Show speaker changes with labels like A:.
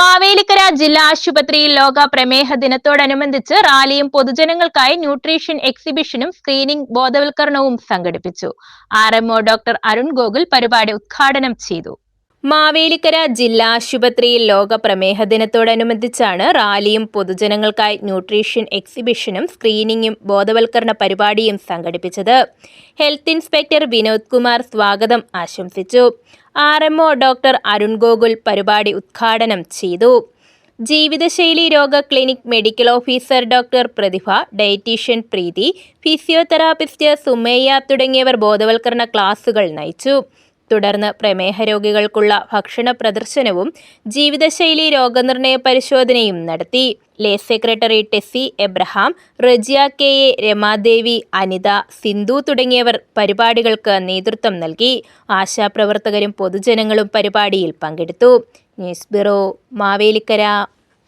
A: മാവേലിക്കര ജില്ലാ ആശുപത്രിയിൽ ലോക പ്രമേഹ ദിനത്തോടനുബന്ധിച്ച് റാലിയും പൊതുജനങ്ങൾക്കായി ന്യൂട്രീഷൻ എക്സിബിഷനും സ്ക്രീനിംഗ് ബോധവൽക്കരണവും സംഘടിപ്പിച്ചു. R MO doctor Arun Gokul പരിപാടി ഉദ്ഘാടനം ചെയ്തു. മാവേലിക്കര ജില്ലാ ആശുപത്രിയിൽ ലോക പ്രമേഹ ദിനത്തോടനുബന്ധിച്ചാണ് റാലിയും പൊതുജനങ്ങൾക്കായി ന്യൂട്രീഷൻ എക്സിബിഷനും സ്ക്രീനിങ്ങും ബോധവൽക്കരണ പരിപാടിയും സംഘടിപ്പിച്ചത്. ഹെൽത്ത് ഇൻസ്പെക്ടർ വിനോദ് കുമാർ സ്വാഗതം ആശംസിച്ചു. R M O doctor Arun Gokul പരിപാടി ഉദ്ഘാടനം ചെയ്തു. ജീവിതശൈലി രോഗ clinic medical officer doctor Prathibha dietician Preethi physiotherapist Sumaya തുടങ്ങിയവർ ബോധവൽക്കരണ ക്ലാസുകൾ നയിച്ചു. തുടർന്ന് പ്രമേഹ രോഗികൾക്കുള്ള ഭക്ഷണ പ്രദർശനവും ജീവിതശൈലി രോഗനിർണയ പരിശോധനയും നടത്തി. Lay secretary Tessy Abraham Rejiya K A Ramadevi Anitha Sindhu തുടങ്ങിയവർ പരിപാടികൾക്ക് നേതൃത്വം നൽകി. ആശാപ്രവർത്തകരും പൊതുജനങ്ങളും പരിപാടിയിൽ പങ്കെടുത്തു. News bureau Mavelikara.